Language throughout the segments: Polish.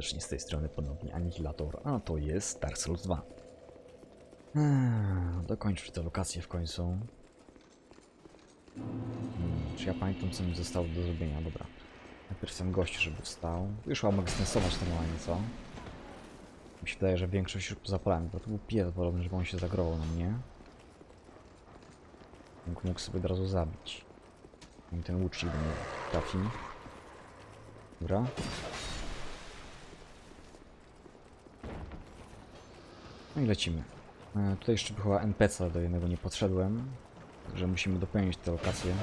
serdecznie z tej strony ponownie Anihilator, a to jest Dark Souls 2. Eee, Dokończmy tę lokację w końcu. Hmm, czy ja pamiętam co mi zostało do zrobienia? Dobra. Najpierw ten gość, żeby wstał. Już chyba mogę stensować normalnie, co? Mi się wydaje, że większość już pozapalałem, bo to był pierdolony, żeby on się zagrował na mnie. Mógł, mógł sobie od razu zabić. I ten łucznik mnie trafi. Dobra. No i lecimy. E, tutaj jeszcze by chyba NPC do jednego nie podszedłem. Także musimy dopełnić tę lokację.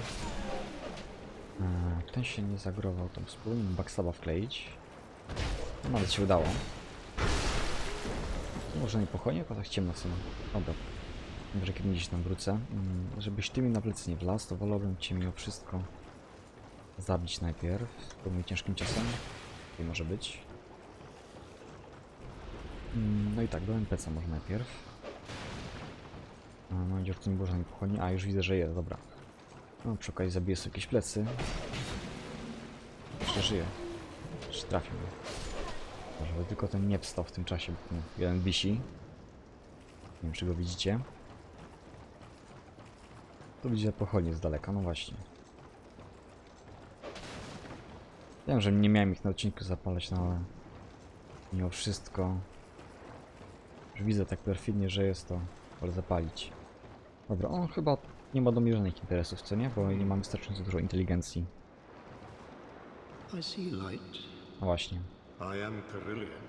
E, ten się nie zagrował, tam spróbujmy backstab'a wkleić. No, nawet się udało. Może nie pochłonie, bo tak ciemno sumie. Dobra. Może kiedy gdzieś tam wrócę. Mm, żebyś ty mi na plecy nie wlazł, to wolałbym cię mimo wszystko zabić najpierw. Spróbuj ciężkim ciosem. I może być. Mm, No i tak, do NPC może najpierw. No dziurki nie było żadnej pochodni. A, już widzę, że jest, dobra. No, przy okazji zabiję sobie jakieś plecy. Jeszcze żyje. Jeszcze trafił. Żeby tylko ten nie wstał w tym czasie, bo ten jeden wisi. Nie wiem, czy go widzicie. Tu widzę pochodnie z daleka, no właśnie. Wiem, że nie miałem ich na odcinku zapalać, no ale mimo wszystko już widzę tak perfidnie, że jest to wolę zapalić. Dobra, on chyba nie ma do mnie żadnych interesów, co nie? Bo nie mam wystarczająco dużo inteligencji. I see light. No właśnie. I am Carillion.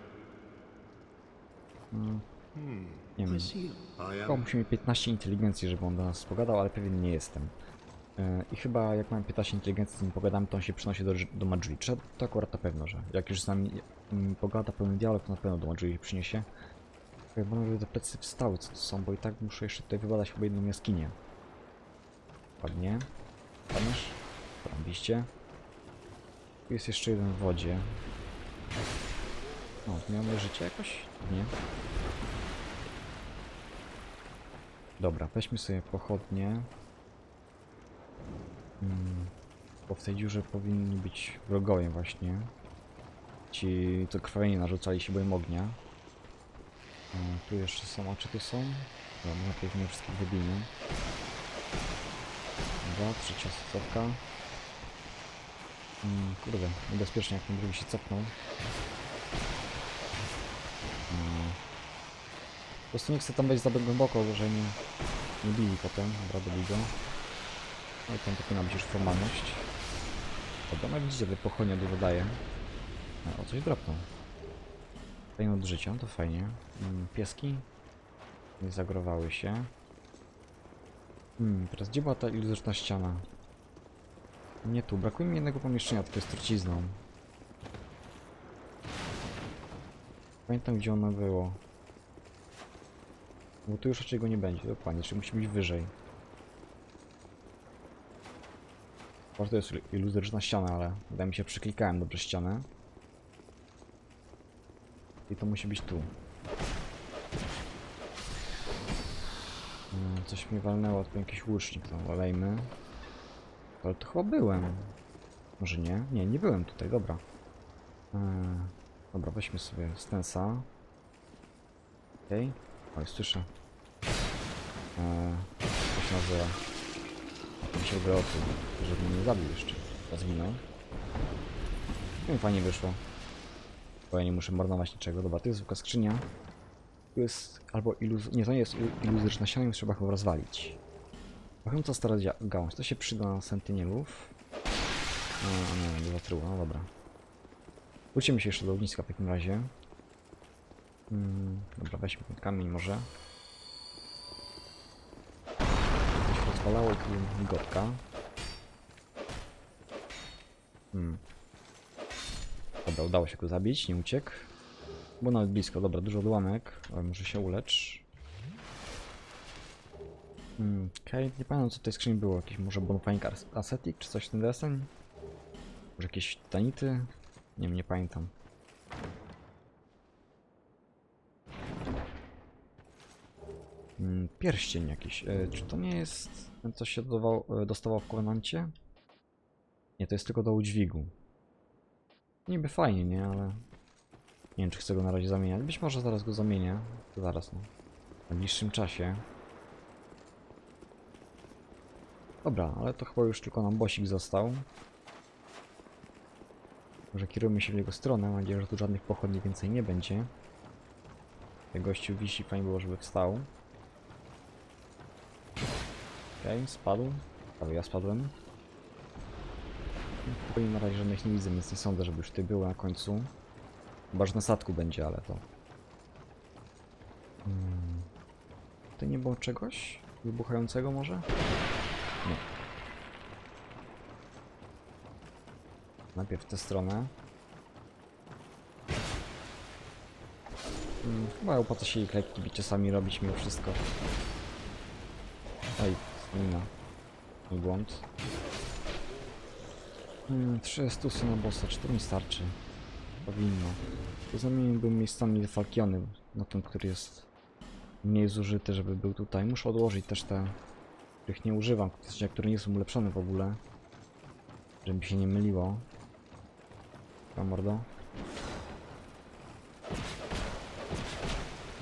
Mm, Hmm. nie wiem. Chyba am. musi mieć 15 inteligencji, żeby on do nas pogadał, ale pewien nie jestem. Yy, I chyba jak mam 15 inteligencji z nim pogadamy, to on się przenosi do, do. Czy to akurat na pewno, że jak już z nami mm, pogada pełen dialog, to na pewno do Majui się przyniesie. Chyba żeby te plecy wstały, co to są, bo i tak muszę jeszcze tutaj wybadać chyba jedną jaskinię. Ładnie. Padniesz? Robiście. Tu jest jeszcze jeden w wodzie. O, miałem życie jakoś? Nie. Dobra, weźmy sobie pochodnie. Hmm. Bo w tej dziurze powinni być wrogowie właśnie. Ci, co krwawienie narzucali się bojem ognia. E, tu jeszcze są, a czy tu są? Dobra, najpierw nie wszystkich wybijmy. Dobra, trzecia stopka. Hmm, kurde, niebezpiecznie jak ten drugi się cofnął. Hmm. Po prostu nie chcę tam wejść za głęboko, że nie, nie bili potem. Dobra, dobij go. No i tam powinna być już formalność. Dobra, no widzicie, że pochodnia dużo daje. O, coś dropnął. Fajne od życia, to fajnie. Mm, Pieski nie zagrowały się. Hmm, teraz gdzie była ta iluzoryczna ściana? Nie tu, brakuje mi jednego pomieszczenia, tylko jest trucizną. Pamiętam gdzie ono było. Bo tu już raczej go nie będzie, dokładnie, czyli musi być wyżej. Może to jest il- iluzoryczna ściana, ale wydaje mi się, przyklikałem dobrze ścianę. I to musi być tu. Mm, Coś mnie walnęło, to jakiś łucznik tam, olejmy. Ale to chyba byłem. Może nie? Nie, nie byłem tutaj, dobra. Eee, dobra, weźmy sobie stensa. Okej. Oj, słyszę. Eee, to się nazywa. Mi się wyotył, żeby mnie nie zabił jeszcze. Zginął. No fajnie wyszło. Bo ja nie muszę marnować niczego. Dobra, to jest zwykła skrzynia. Tu jest albo iluz... Nie, to nie jest ilu- iluzoryczna ściana, ją trzeba chyba rozwalić. Pachnąca stara gałąź. To się przyda na sentynielów. No, nie, nie zatruło, no dobra. Wrócimy się jeszcze do ogniska w takim razie. Mm, dobra, weźmy ten kamień może. Coś rozwalało tu migotka. Hmm. Dobra, udało się go zabić, nie uciekł. Było nawet blisko, dobra, dużo odłamek, ale może się ulecz. Hmm, Okej, nie pamiętam co w tej skrzyni było, jakiś może bonfire as- ascetic czy coś w ten deseń? Może jakieś tanity? Nie wiem, nie pamiętam. Mm, pierścień jakiś. E, czy to nie jest ten, co się e, dostawał w Covenancie? Nie, to jest tylko do udźwigu. Niby fajnie, nie? Ale Nie wiem, czy chcę go na razie zamieniać. Być może zaraz go zamienię. To zaraz, no. W najbliższym czasie. Dobra, ale to chyba już tylko nam bosik został. Może kierujemy się w jego stronę. Mam nadzieję, że tu żadnych pochodni więcej nie będzie. Jak gościu wisi, fajnie było, żeby wstał. Okej, spadł. Prawie ja spadłem. Tutaj na razie żadnych nie widzę, więc nie sądzę, żeby już tutaj było na końcu. Chyba, że na statku będzie, ale to... Hmm. Nie było czegoś? Wybuchającego może? Nie. Najpierw w tę stronę. Hmm, chyba opłaca się ich lekki bicie sami robić mimo wszystko. Oj, stamina. Mój błąd. Hmm, 300 stusy na bossa, czy to mi starczy? Powinno. To zamieniłbym miejscami falkiony na ten, który jest mniej zużyty, żeby był tutaj. Muszę odłożyć też te, których nie używam, które nie są ulepszone w ogóle. Żeby mi się nie myliło. Chyba mordo.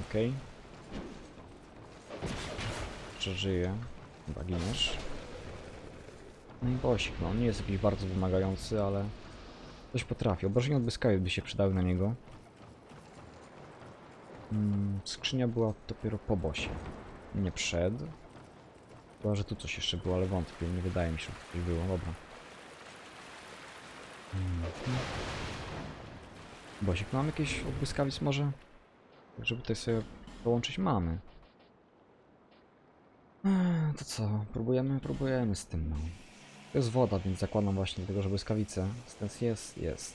Okej. Przeżyję. Chyba giniesz. No bosik, no nie jest jakiś bardzo wymagający, ale coś potrafi. Obrażenia od błyskawic by się przydały na niego. Mm, skrzynia była dopiero po bosie. Nie przed. Chyba, że tu coś jeszcze było, ale wątpię. Nie wydaje mi się, że coś było. Dobra. Mhm. Bosik, mam jakieś od błyskawic może? Tak, żeby tutaj sobie połączyć mamy. To co? Próbujemy? Próbujemy z tym, no. To jest woda, więc zakładam właśnie tego, że błyskawice. Stens jest, jest.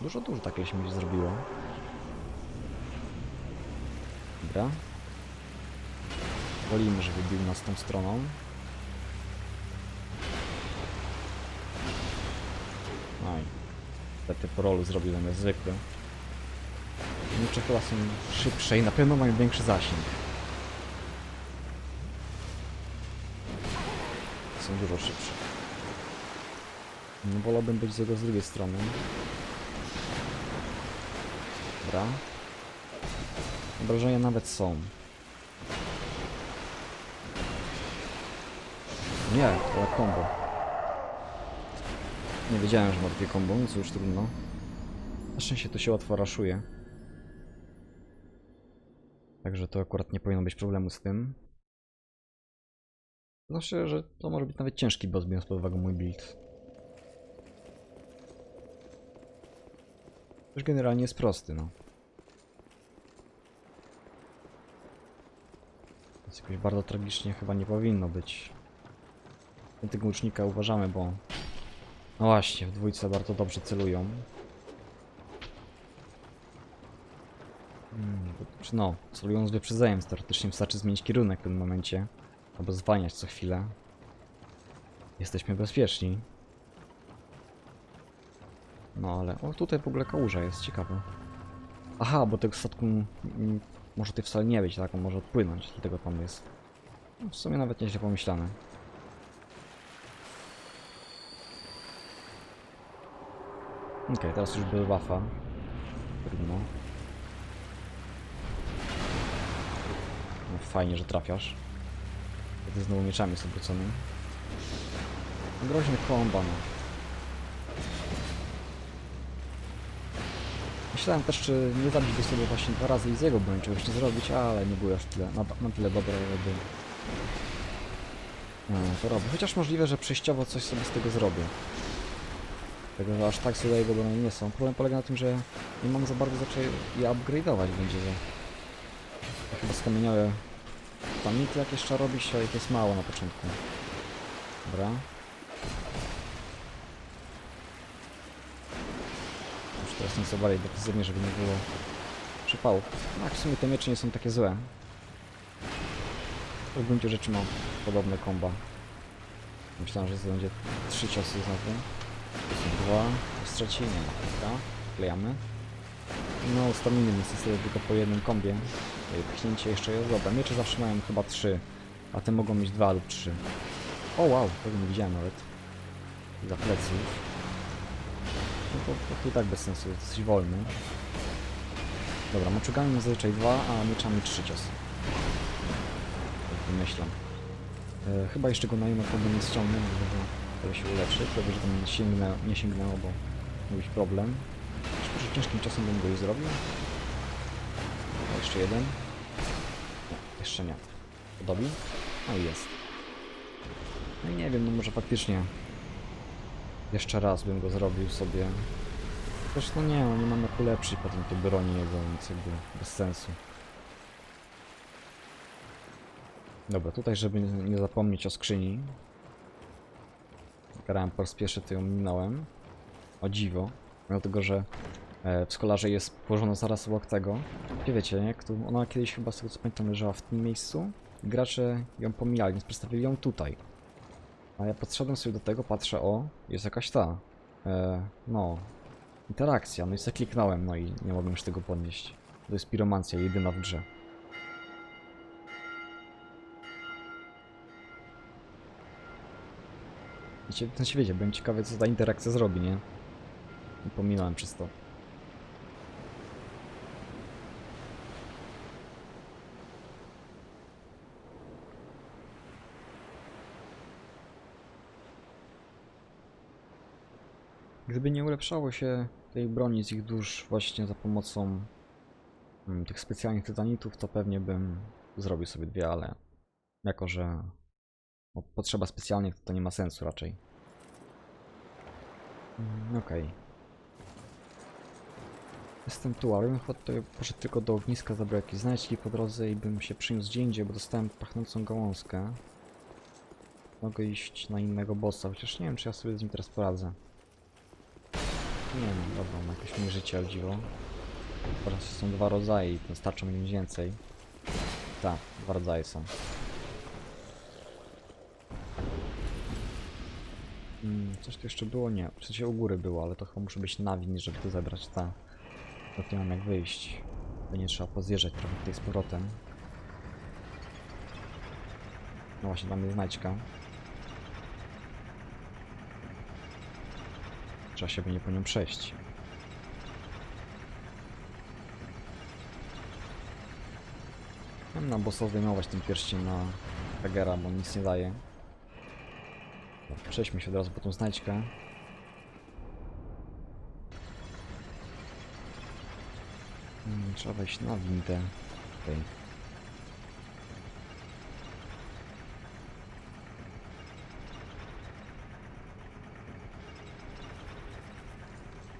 Dużo, dużo się mi zrobiło. Dobra. Wolimy, żeby bił nas tą stroną. No i niestety rolu zrobił zamiast zwykły. Miecze chyba są szybsze i na pewno mają większy zasięg. Są dużo szybsze. No wolałbym być z jego z drugiej strony. Dobra. Obrażenia nawet są. Nie, to combo. Nie wiedziałem, że ma takie combo, nic już trudno. Na szczęście to się łatwo raszuje. Także to akurat nie powinno być problemu z tym. Znaczy, że to może być nawet ciężki boss, biorąc pod uwagę mój build. Też generalnie jest prosty, no. Więc jakoś bardzo tragicznie chyba nie powinno być. My tego łucznika uważamy, bo... No właśnie, w dwójce bardzo dobrze celują. Hmm, no, celują z wyprzedzeniem, teoretycznie wystarczy zmienić kierunek w tym momencie. Albo zwalniać co chwilę. Jesteśmy bezpieczni. No ale... O, tutaj w ogóle kałuża jest, ciekawe. Aha, bo tego statku może tutaj wcale nie być, tak? On może odpłynąć, dlatego tam jest. No, w sumie nawet nieźle pomyślane. Okej, teraz już był wafa. Trudno. No, fajnie, że trafiasz. Wtedy znowu mieczami jest obrócony. Groźny komba, no. Myślałem też, czy nie zabić go sobie właśnie dwa razy i z jego broń czegoś nie zrobić, ale nie było aż tyle, na, na tyle dobre, żeby... No, to robię. Chociaż możliwe, że przejściowo coś sobie z tego zrobię. Tego, że aż tak sobie jego broni nie są. Problem polega na tym, że nie mam za bardzo zacząć je upgrade'ować będzie, że... Chyba skamieniałe Tamity jakieś trzeba robić, a ich jest mało na początku. Dobra. Już teraz nieco bardziej decyzyjnie, żeby nie było przypałów. No, jak w sumie te miecze nie są takie złe. W gruncie rzeczy mam podobne komba. Myślałem, że to będzie trzy ciosy znowu. To są dwa. To trzeci? Nie. Dobra. Klejamy. No, staminy niestety tylko po jednym kombie. Pchnięcie jeszcze jest dobra. Miecze zawsze mają chyba trzy, a te mogą mieć dwa lub trzy. O wow, tego nie widziałem nawet. Za pleców. No to, to, to i tak bez sensu, jest dosyć wolny. Dobra, maczugami ma zazwyczaj dwa, a mieczami trzy ciosy. Tak wymyślam. E, chyba jeszcze go na jedno to nie ściągnę, żeby się ulepszy. Prawie, że tam nie sięgnę, nie sięgnęło, bo być problem. Myślę, że ciężkim czasem bym go już zrobił. Jeszcze jeden. Nie, jeszcze nie. Podobi? No i jest. No nie wiem, no może faktycznie jeszcze raz bym go zrobił sobie. Zresztą nie, no nie mam jak ulepszyć potem tej broni jego, więc jakby bez sensu. Dobra, tutaj żeby nie nie zapomnieć o skrzyni. Grałem po raz pierwszy, to ją minąłem. O dziwo. Dlatego, że w skolarze jest położona zaraz obok tego. Gdzie wiecie, nie? Ona kiedyś chyba z tego co pamiętam leżała w tym miejscu. Gracze ją pomijali, więc przedstawili ją tutaj. A ja podszedłem sobie do tego, patrzę, o, jest jakaś ta. E, no. Interakcja, no i sobie kliknąłem, no i nie mogłem już tego podnieść. To jest piromancja, jedyna w grze. Wiecie, w sensie wiecie, byłem ciekawy co ta interakcja zrobi, nie? Pominąłem przez to. Gdyby nie ulepszało się tej broni z ich dusz właśnie za pomocą mm, tych specjalnych tytanitów, to pewnie bym zrobił sobie dwie, ale jako, że no, potrzeba specjalnych, to, to nie ma sensu raczej. Mm, Okej. Jestem tu, ale bym tutaj poszedł tylko do ogniska, zabrał jakieś znajdźki po drodze i bym się przyniósł gdzie indziej, bo dostałem pachnącą gałązkę. Mogę iść na innego bossa, chociaż nie wiem, czy ja sobie z nim teraz poradzę. Nie wiem, dobra, ma jakieś mniej życia, o dziwo. Teraz są dwa rodzaje i starczy mi mieć więcej. Tak, dwa rodzaje są. Mm, coś tu jeszcze było? Nie. W sensie u góry było, ale to chyba muszę być na win, żeby tu zebrać ta. To nie mam jak wyjść. Bo nie trzeba pozjeżdżać trochę tutaj z powrotem. No właśnie, tam jest znajdźka. Trzeba się będzie po nią przejść. Mam na bossa zdejmować ten pierścień na Hagera, bo nic nie daje. Przejdźmy się od razu po tą znajdźkę. Hmm, trzeba wejść na windę. Okej.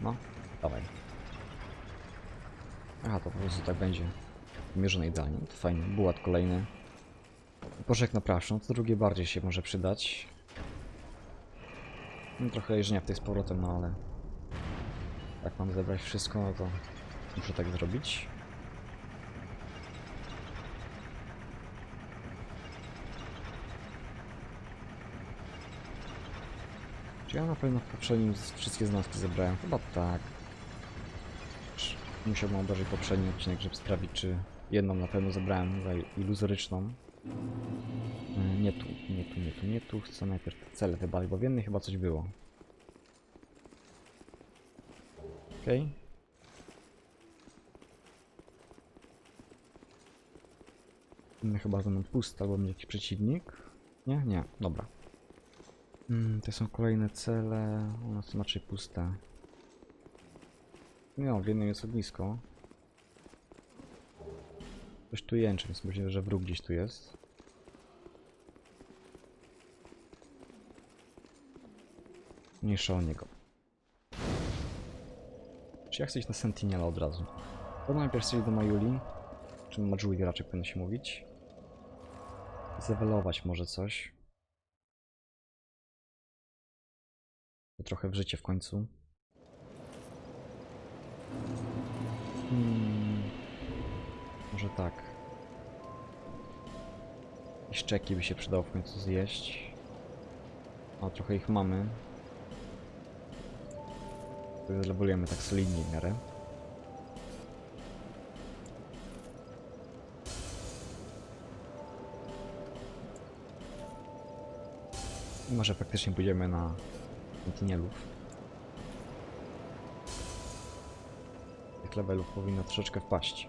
No, dawaj. Aha, to po prostu tak będzie. Mierzone idealnie. To fajnie. Bułat kolejny. Porzek na praszą, to drugie bardziej się może przydać. No, trochę jeżdżenia w tej z powrotem, no ale... Jak mam zebrać wszystko, no to muszę tak zrobić. Czy ja na pewno w poprzednim wszystkie znawki zebrałem? Chyba tak. Musiałbym obejrzeć poprzedni odcinek, żeby sprawdzić, czy jedną na pewno zebrałem za iluzoryczną. E, Nie tu, nie tu, nie tu, nie tu. Chcę najpierw te cele wybrać, bo w jednej chyba coś było. Okej. Inne chyba będą puste, albo będzie jakiś przeciwnik. Nie? Nie. Dobra. Mm, te są kolejne cele. One są raczej puste. No, w jednym jest ognisko. Coś tu jęczy, więc myślę, że wróg gdzieś tu jest. Mniejsza o niego. Czy ja chcę iść na Sentinela od razu? To najpierw sobie do Majuli. Czy Majuli raczej powinno się mówić. Zewelować może coś. Trochę w życie w końcu. Hmm. Może tak. I szczeki by się przydało w końcu zjeść. O, trochę ich mamy. Levelujemy tak solidnie w miarę. I może faktycznie pójdziemy na Sentinelów. Jak levelów powinno troszeczkę wpaść.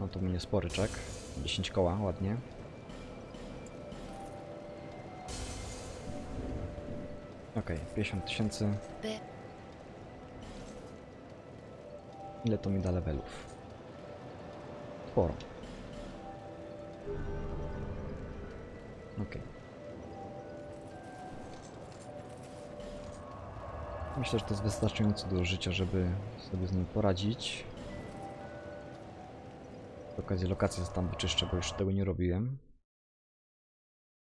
No to mnie spory czek. 10 koła, ładnie. Okej, 50 tysięcy. Ile to mi da levelów? Sporo. Okej. Myślę, że to jest wystarczająco do życia, żeby sobie z nim poradzić. Z okazji lokacji tam wyczyszczę, bo już tego nie robiłem.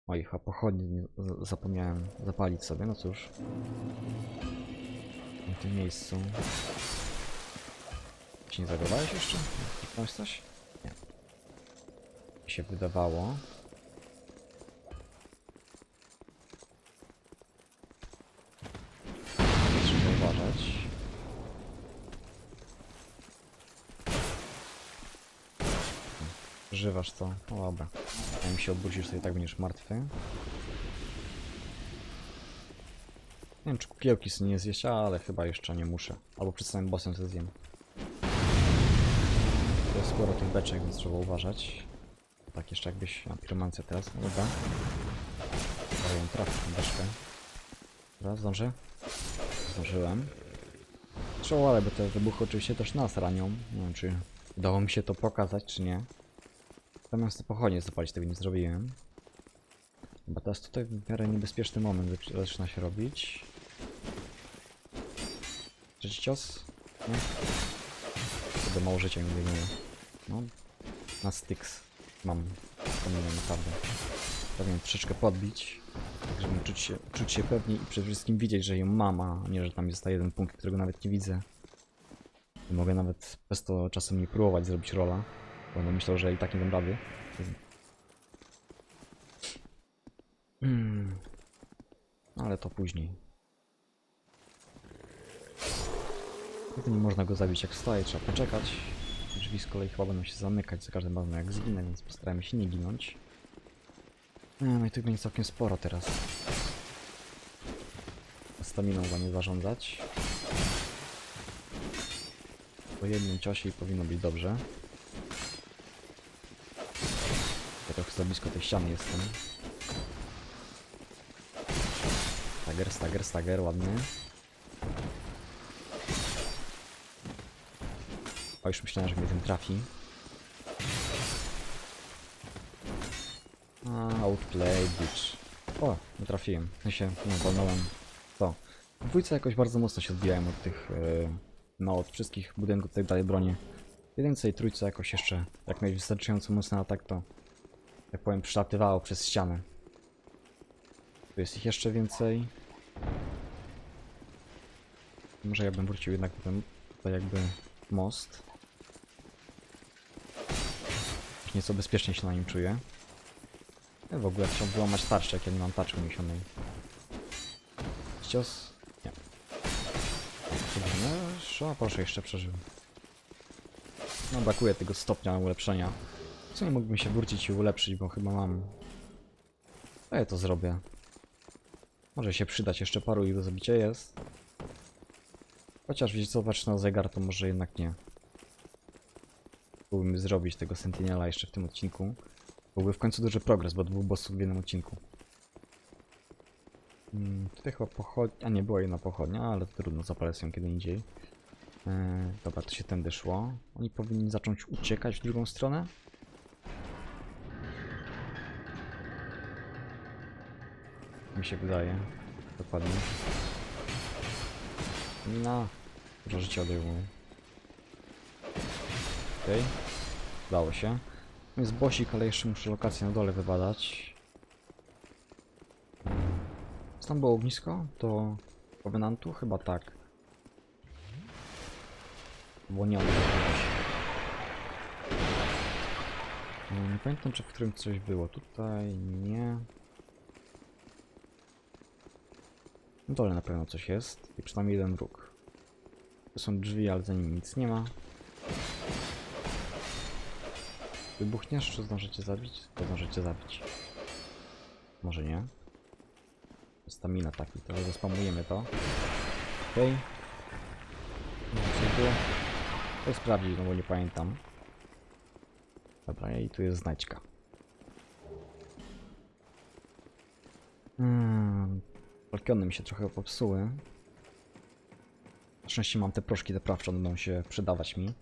Oj, a pochodnie zapomniałem zapalić sobie, no cóż. W tym miejscu. Ci nie zagadałeś jeszcze? Kliknąłeś coś? Nie. Mi się wydawało. Trzeba uważać. Żywasz to? No dobra. Mi się obrócisz, to i tak będziesz martwy. Nie wiem, czy kukiełki sobie nie zjeść, ale chyba jeszcze nie muszę. Albo przed samym bossem se zjem. To jest sporo tych beczek, więc trzeba uważać. Tak, jeszcze jakbyś... A, piromancja teraz, no dobra. Ale ją trafię tę beczkę. Dobra, zdążę? Zdążyłem. Trzeba, ale bo te wybuchy oczywiście też nas ranią. Nie wiem, czy udało mi się to pokazać, czy nie. Zamiast pochodnie zapalić, tego nie zrobiłem. Bo teraz tutaj w miarę niebezpieczny moment zac- zaczyna się robić. Trzeci cios? Nie? Chyba mało życia mi wyjmuje. No, na styks mam wspomnienie naprawdę. Powinien troszeczkę podbić, tak żeby czuć się, czuć się i przede wszystkim widzieć, że ją mam, a nie, że tam jest jeden punkt, którego nawet nie widzę. I mogę nawet bez to czasem nie próbować zrobić rola, będę myślał, że i tak nie dam rady. Mm. Ale to później. Nigdy nie można go zabić jak wstaje, trzeba poczekać. Drzwi z kolei chyba będą się zamykać za każdym razem jak zginę, więc postarajmy się nie ginąć. Nie, no i tych będzie całkiem sporo teraz. Staminą chyba nie zarządzać. Po jednym ciosie i powinno być dobrze. Ja trochę za blisko tej ściany jestem. Stager, stager, stager, ładny. O, już myślałem, że mnie ten trafi. Outplay, bitch. O, nie trafiłem. W sensie, no, walnąłem to. W dwójce jakoś bardzo mocno się odbijałem od tych, yy, no, od wszystkich budynków, tak dalej, broni. Jedynce i trójce jakoś jeszcze, jak miałeś wystarczająco mocny atak, to, jak powiem, przelatywało przez ścianę. Tu jest ich jeszcze więcej. Może ja bym wrócił jednak na ten, tutaj jakby most. Nieco bezpiecznie się na nim czuję. Ja w ogóle chciałbym wyłamać tarczę, jak ja nie mam tarczy uniesionej. Cios? Nie. No, proszę, jeszcze przeżyłem. No, brakuje tego stopnia ulepszenia. W sumie mógłbym się wrócić i ulepszyć, bo chyba mam... A ja to zrobię. Może się przydać, jeszcze paru ich do zabicia jest. Chociaż wiecie co, patrz na zegar, to może jednak nie. Mógłbym zrobić tego Sentinela jeszcze w tym odcinku. Byłby w końcu duży progres, bo dwóch bossów w jednym odcinku. Hmm, tutaj chyba pochodnia... A nie, była jedna pochodnia, ale trudno, zapalę ją kiedy indziej. Eee, dobra, to się tędy szło. Oni powinni zacząć uciekać w drugą stronę. Mi się wydaje. Dokładnie. No. Dużo życia odejmuje. Okej. Udało się. Jest bosik, ale jeszcze muszę lokację na dole wybadać. Co tam było ognisko? Do Covenantu? Chyba tak. Bo nie mam możliwości. No, Nie pamiętam, czy w którym coś było. Tutaj nie. Na dole na pewno coś jest. I przynajmniej jeden wróg. To są drzwi, ale za nimi nic nie ma. Wybuchniesz, czy zdążycie zabić? To zdążycie zabić. Może nie. Stamina taki, to zaspamujemy to. Okej. No, co było? To sprawdzić, no bo nie pamiętam. Dobra, i tu jest znajdźka. Hmm, Falkiony mi się trochę popsuły. Na szczęście mam te proszki deprawcze, one będą się przydawać mi.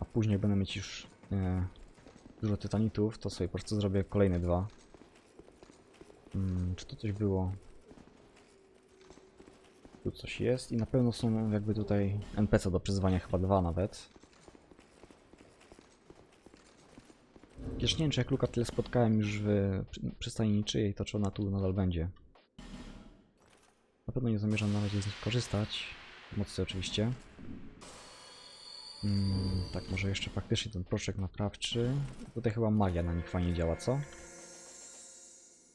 A później będę mieć już e, dużo tytanitów, to sobie po prostu zrobię kolejne dwa. Hmm, czy tu coś było? Tu coś jest i na pewno są jakby tutaj NPC do przyzwania, chyba dwa nawet. Wiesz, nie wiem, czy jak Luka tyle spotkałem już w przy- przystani niczyjej, to czy ona tu nadal będzie. Pewno nie zamierzam na razie z nich korzystać. Mocno oczywiście. Mm, tak, może jeszcze faktycznie ten proszek naprawczy. Tutaj chyba magia na nich fajnie działa, co?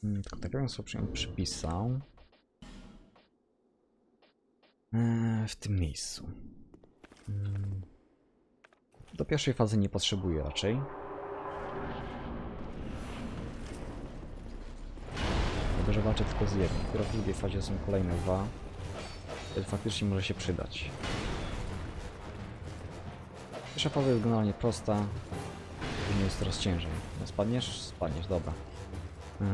Mm, tylko tak bym sobie przy- przypisał. Eee, w tym miejscu. Mm. Do pierwszej fazy nie potrzebuję raczej. Że walczę tylko z jednym. Dopiero w drugiej fazie są kolejne dwa. Wtedy faktycznie może się przydać. Pierwsza faza jest generalnie prosta. Później jest coraz ciężej. No, spadniesz? Spadniesz, dobra. Yy,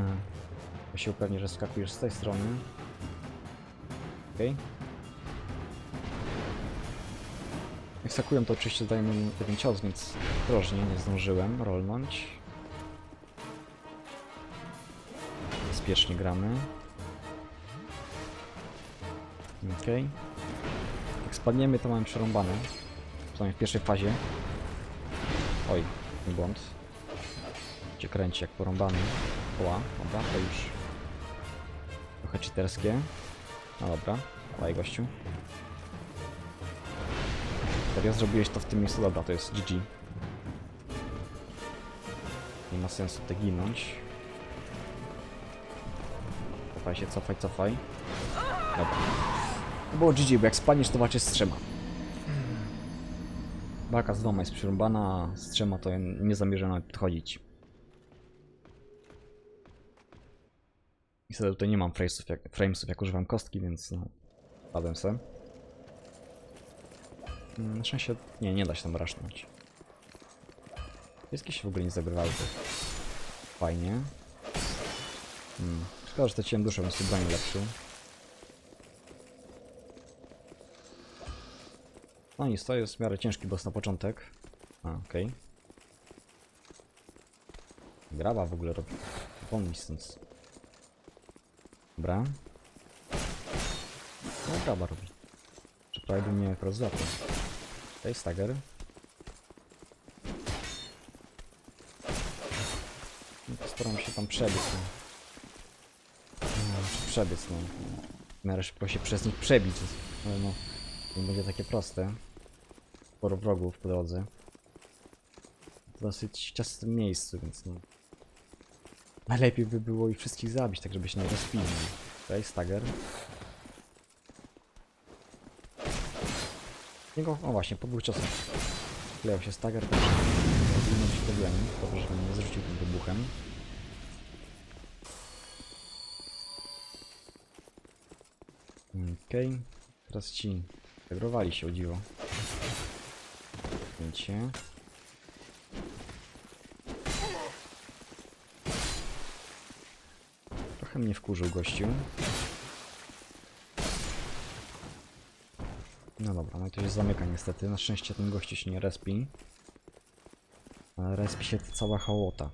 ja się upewnię, że skakujesz z tej strony. Okej. Jak skakują, to oczywiście zdaję mi jeden cios, więc ostrożnie, nie zdążyłem rolnąć. Bezpiecznie gramy. Okej. Jak spadniemy, to mamy przerąbane. Przynajmniej w pierwszej fazie. Oj, błąd. Cię kręci jak porąbany. Oła, dobra, to już trochę cheaterskie. No dobra, dawaj gościu. Serio, zrobiłeś to w tym miejscu? Dobra, to jest GG. Nie ma sensu tutaj ginąć. Cofaj się, cofaj, cofaj. Dobra. To było GG, bo jak spadniesz, to walczysz z trzema. Walka z dwoma jest przerąbana, z trzema to nie zamierzam nawet podchodzić. Niestety tutaj nie mam framesów jak, framesów, jak używam kostki, więc no, padłem se. Mm, Na szczęście, nie, nie da się tam rasznąć. Pieski się w ogóle nie zagrawały, to fajnie. Hmm. Szkoda, że straciłem duszę, bym sobie broń lepszy. No nic, to jest w miarę ciężki boss na początek. A, okej. Graba w ogóle robi. Long distance. Dobra. No graba robi. Czy prawie by mnie akurat złapał. Jest stagger. No Staram się tam przebiec. No. Przebiec, no. W miarę szybko się przez nich przebić. Ale no, nie będzie takie proste. Sporo wrogów po drodze. W dosyć ciasnym miejscu, więc no. Najlepiej by było ich wszystkich zabić, tak żeby się nie rozpili. Tutaj stagger. Niego, o właśnie, po dwóch ciosach wklejał się stagger, także powinno być problemu. Dobrze, że nie zrzucił tym wybuchem. Okej, teraz ci integrowali się o dziwo. Zdjęcie. Trochę mnie wkurzył gościu. No dobra, no i to się zamyka niestety. Na szczęście ten gościu się nie respi. Respi się cała hołota.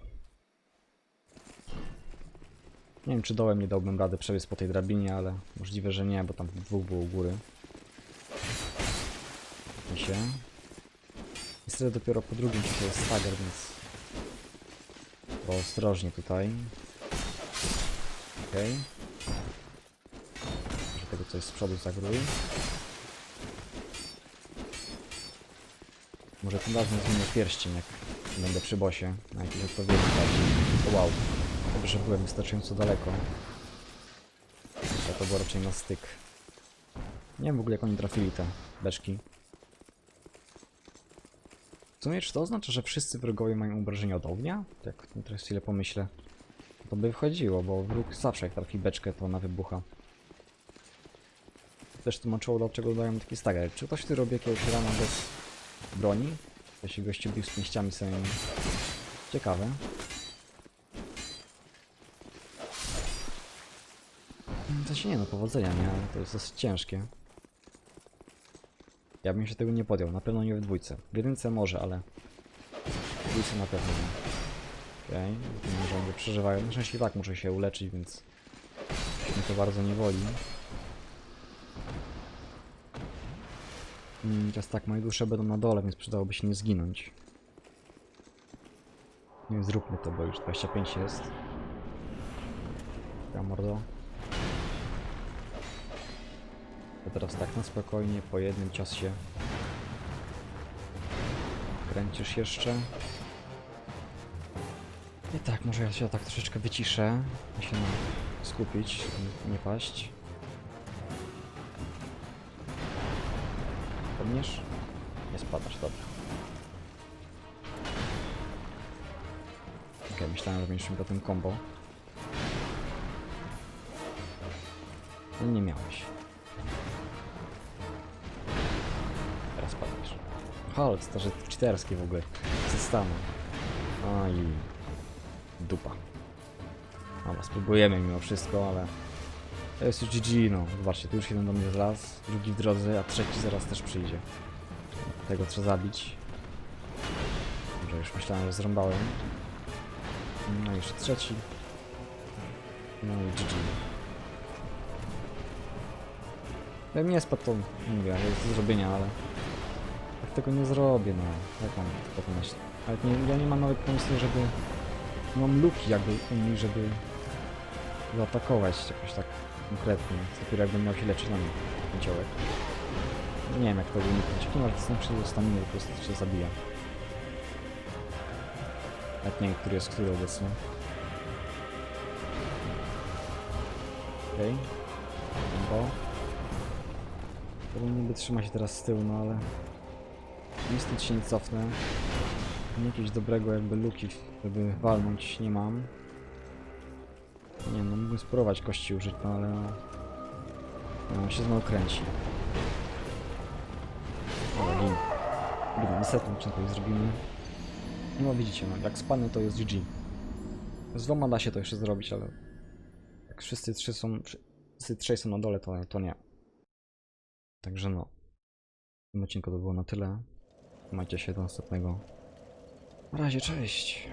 Nie wiem, czy dołem nie dałbym rady przebiec po tej drabinie, ale możliwe, że nie, bo tam dwóch było u góry. I się. Niestety dopiero po drugim się jest stagger, więc... To ostrożnie tutaj. Okej. Okay. Może tego coś z przodu zagrój. Może tym razem zmienię pierścień, jak będę przy bosie, na jakiś odpowiedni bardziej. Wow. Dobrze, że byłem wystarczająco daleko. To, było raczej na styk. Nie wiem w ogóle jak oni trafili te beczki. W sumie czy to oznacza, że wszyscy wrogowie mają obrażenia od ognia? Tak, teraz chwilę pomyślę. To by wchodziło, bo wróg zawsze jak trafi beczkę, to ona wybucha. też tłumaczyło, dlaczego dają taki stagger. Czy ktoś tu robi jakiegoś rana bez broni? To się gościu bił z pięściami swoimi. Ciekawe. Się nie no, powodzenia, nie? To jest dosyć ciężkie. Ja bym się tego nie podjął, na pewno nie w dwójce. W jedynce może, ale w dwójce na pewno nie. Okej, okay. że przeżywają. Na szczęście tak muszę się uleczyć, więc mnie to bardzo nie woli. Mm, teraz tak, moje dusze będą na dole, więc przydałoby się nie zginąć. Nie zróbmy to, bo już 25 jest. Ja mordo. To teraz tak na spokojnie, po jednym czasie. Kręcisz jeszcze. I tak, może ja się tak troszeczkę wyciszę. Się skupić, nie paść. Podniesz? Nie spadasz, dobra. Okej, myślałem, że będziesz miał tym combo. No nie miałeś. Teraz padasz. Halt, to że cheaterskie w ogóle. Co stanę. A i dupa. Dobra, spróbujemy mimo wszystko, ale to jest już GG, no. Zobaczcie, tu już jeden do mnie zlazł, drugi w drodze, a trzeci zaraz też przyjdzie. Tego trzeba zabić. Dobrze, już myślałem, że zrąbałem. No i jeszcze trzeci. No i GG. Gdybym nie spadł, to mówię, jest do zrobienia, ale... Tego nie zrobię, no. Jak mam to pokonać? Ale nie, ja nie mam nawet pomysłu, żeby... Nie mam luki jakby u nich, żeby... Zaatakować jakoś tak konkretnie. Dopiero jakbym miał się leczyć na. Kąciołek. Nie wiem jak to uniknąć. Nie masz dostępu do staminy, po prostu się zabija. Jak nie wiem, który jest który obecnie. Okej. Okay. Bo. Powinien by trzymać się teraz z tyłu, no ale... Niestety się nie cofnę. Jakiegoś dobrego jakby luki, żeby walnąć nie mam. Nie no, mógłbym spróbować kości użyć, no ale... No, się znowu kręci. Dobra, niestety to zrobimy. No widzicie, no, jak spadnę to jest GG. Z dwoma da się to jeszcze zrobić, ale... Jak wszyscy trzy są... Wszyscy trzej są na dole, to, to nie. Także no. W tym odcinku to było na tyle. Trzymajcie się do następnego. Na razie, cześć.